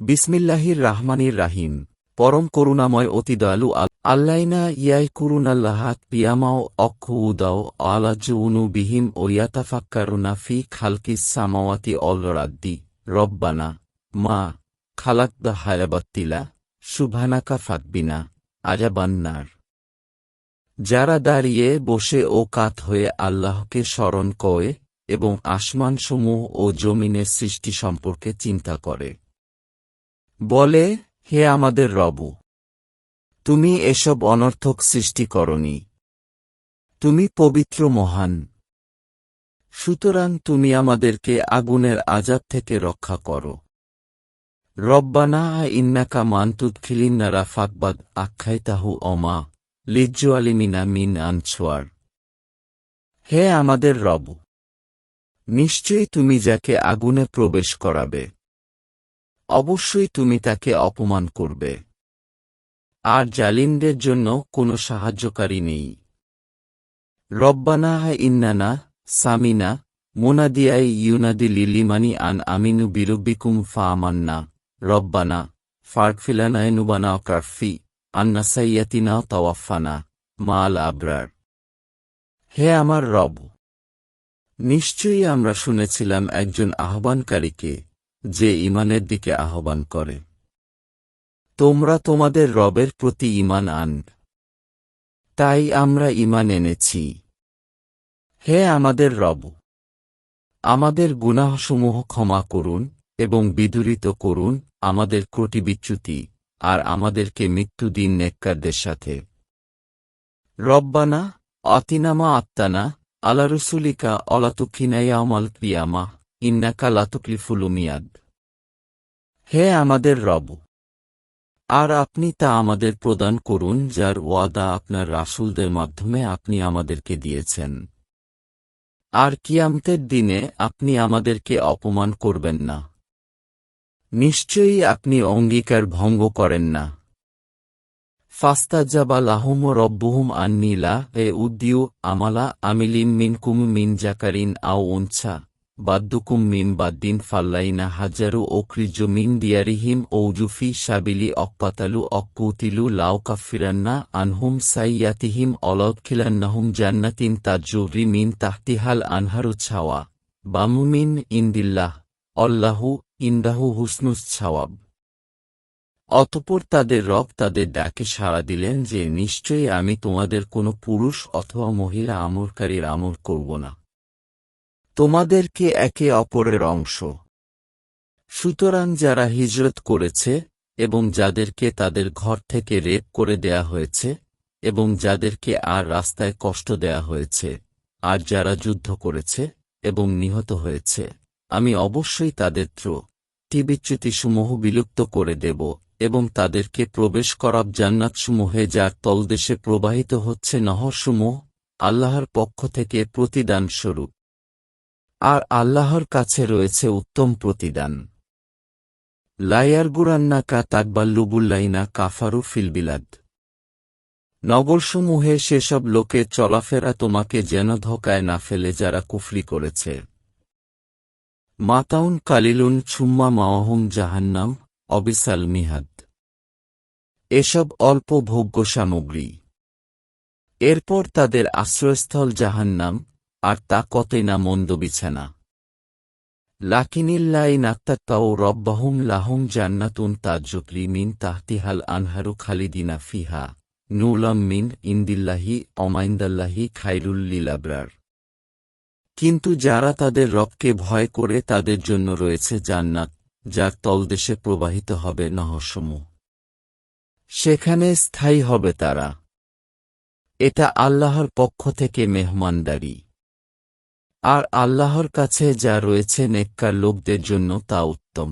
বিসমিল্লাহির রাহমানির রাহিম। পরম করুণাময় অতি দয়ালু আল- আল্লাইনা ইয়াই করুণাল্লাহাত পিয়ামাও অক্ষ উদাও আলাজু উনু বিহিম ও ইয়াতাফাক্কারুনা ফি খালকিস সামাওয়াতি অল রাদ্দি। রব্বানা, মা খালাক দা হায়াবাত্তিলা সুভানাকা ফাকবিনা আজাবান্নার যারা দাঁড়িয়ে বসে ও কাত হয়ে আল্লাহকে স্মরণ করে এবং আসমানসমূহ ও জমিনের সৃষ্টি সম্পর্কে চিন্তা করে। বলে, হে আমাদের রব, তুমি এসব অনর্থক সৃষ্টি করনি। তুমি পবিত্র মহান। সুতরাং তুমি আমাদেরকে আগুনের আজাব থেকে রক্ষা করো। রব্বানা ইন্নাকা মান্তুদ খিলিন্নারা ফাকবাদ আখ্যাইতাহু অমা লিজ্জু আলিমিনা মিন আনছোয়ার হে আমাদের রব, নিশ্চয়ই তুমি যাকে আগুনে প্রবেশ করাবে অবশ্যই তুমি তাকে অপমান করবে। আর জালিমদের জন্য কোনো সাহায্যকারী নেই। রব্বানা ইন্নানা সামিনা মোনাদিয়াই ইউনাদি লিলিমানি আন আমিনু বিরব্বিকুম ফা আমান্না রব্বানা ফারফিলানায় নুবানা কারফি আন্না সাইয়াতিনা তওয়াফানা মাল আবরার। হে আমার রব, নিশ্চয়ই আমরা শুনেছিলাম একজন আহ্বানকারীকে যে ইমানের দিকে আহ্বান করে। তোমরা তোমাদের রবের প্রতি ইমান আন। তাই আমরা ইমান এনেছি। হে আমাদের রব, আমাদের গুনাহসমূহ ক্ষমা করুন এবং বিদুরিত করুন আমাদের ক্রটি বিচ্যুতি আর আমাদেরকে মৃত্যু দিন নেককারদের সাথে। রব্বানা অতিনামা আত্মানা আলা রসুলিকা অলাতুকিনায়ামাল কিয়ামা। ইন্নাকা লাতুকলিফুলুমিয়াদ হে আমাদের রব! আর আপনি তা আমাদের প্রদান করুন, যার ওয়াদা আপনার রাসুলদের মাধ্যমে আপনি আমাদেরকে দিয়েছেন। আর কিয়ামতের দিনে আপনি আমাদেরকে অপমান করবেন না। নিশ্চয়ই আপনি অঙ্গীকার ভঙ্গ করেন না। ফাস্তাজাবা লাহুম রব্বুহুম আন্নিলা এ উদ্দিউ, আমালা আমিলিম মিনকুম মিন জাকারিন আও উনছা বাদ্দুকুম মিন বাদ্দিন ফাল্লাইনা হাজারু ওক্রিজ মিন দিয়ারিহিম ঔজুফি সাবিলি অকপাতালু অকুতিলু লাউ কাফিরান্না আনহুম সাইয়াতিহিম অলৎখিলান্নাহুম জান্নাতিন তাজ্জুরি মিন তাহতিহাল আনহারু ছাওয়া। বামুমিন ইন্দিল্লাহ। অল্লাহু ইন্দাহু হুসনুস ছাওয়াব। অতপর তাদের রব তাদের ডাকে সাড়া দিলেন যে, নিশ্চয়ই আমি তোমাদের কোনো পুরুষ অথবা মহিলা আমরকারীর আমর করব না। তোমাদেরকে একে অপরের অংশ। সুতরাং যারা হিজরত করেছে এবং যাদেরকে তাদের ঘর থেকে রেপ করে দেয়া হয়েছে এবং যাদেরকে আর রাস্তায় কষ্ট দেয়া হয়েছে, আর যারা যুদ্ধ করেছে এবং নিহত হয়েছে, আমি অবশ্যই তাদের ত্রুটি বিচ্যুতিসমূহ বিলুপ্ত করে দেব এবং তাদেরকে প্রবেশ করাব জান্নাতসমূহে যার তলদেশে প্রবাহিত হচ্ছে নহরসমূহ আল্লাহর পক্ষ থেকে প্রতিদান স্বরূপ আর আল্লাহর কাছে রয়েছে উত্তম প্রতিদান। লাইয়ারগুরান্নাকা তাকবাল্লুবুল্লাইনা কাফারু ফিলবিলাদ নগরসমূহে সেসব লোকের চলাফেরা তোমাকে যেন ধকায় না ফেলে যারা কুফরি করেছে। মাতাউন কালিলুন ছুম্মা মাওয়াহুম জাহান্নাম অবিসাল মিহাদ। এসব অল্প ভোগ্য সামগ্রী এরপর তাদের আশ্রয়স্থল জাহান্নাম আর তা কতই না মন্দ বিছানা। লাকিনিল্লাই নাত্তাত্তাও রব্বাহুম লাহুম জান্নাতুন তাজ্জুকরি মিন তাহতিহাল আনহারু খালিদিনা ফিহা। নুলাম মিন ইন্দিল্লাহি অমাইন্দাল্লাহি খাইরুল লীলাবরার কিন্তু যারা তাদের রবকে ভয় করে তাদের জন্য রয়েছে জান্নাত, যার তলদেশে প্রবাহিত হবে নহসমূহ সেখানে স্থায়ী হবে তারা। এটা আল্লাহর পক্ষ থেকে মেহমানদারি। আর আল্লাহর কাছে যা রয়েছে নেককার লোকদের জন্য তা উত্তম।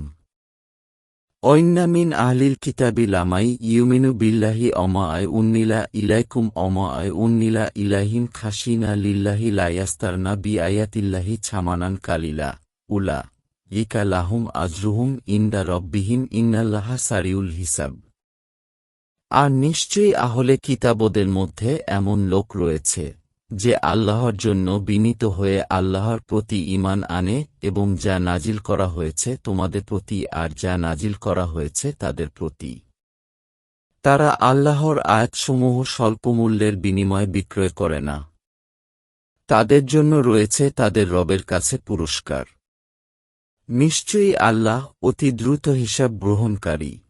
ঐন্নামিন আহলিল কিতাবি লামাই ইউমিনু বিল্লাহি অমা আয় উন্নিলা ইলাইকুম অমা আয় উন্নিলা ইলাহিম খাসিনা লিল্লাহি লায়াস্তারনা বি আয়াতিল্লাহি ছামানান কালিলা। উলা, ইকা লাহুম আজরুহুম ইন্দা রব্বিহিম ইন্নাল্লাহা সারিউল হিসাব। আর নিশ্চয়ই আহলে কিতাবদের মধ্যে এমন লোক রয়েছে। যে আল্লাহর জন্য বিনীত হয়ে আল্লাহর প্রতি ঈমান আনে এবং যা নাজিল করা হয়েছে তোমাদের প্রতি আর যা নাজিল করা হয়েছে তাদের প্রতি। তারা আল্লাহর আয়াতসমূহ স্বল্পমূল্যের বিনিময়ে বিক্রয় করে না। তাদের জন্য রয়েছে তাদের রবের কাছে পুরস্কার। নিশ্চয়ই আল্লাহ অতি দ্রুত হিসাব গ্রহণকারী।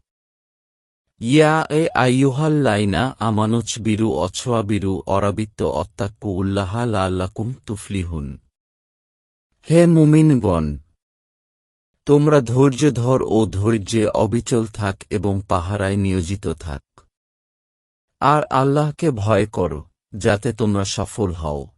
ইয়া এ আইয়ুহাল লাইনা আমানুচ বিরু অছোয়া বিরু অরাবিত্ত অত্যাক্কু উল্লাহা লাল্লাকুম তুফলিহুন। হে মুমিনগণ তোমরা ধৈর্য ধর ও ধৈর্যে অবিচল থাক এবং পাহারায় নিয়োজিত থাক। আর আল্লাহকে ভয় করো, যাতে তোমরা সফল হও।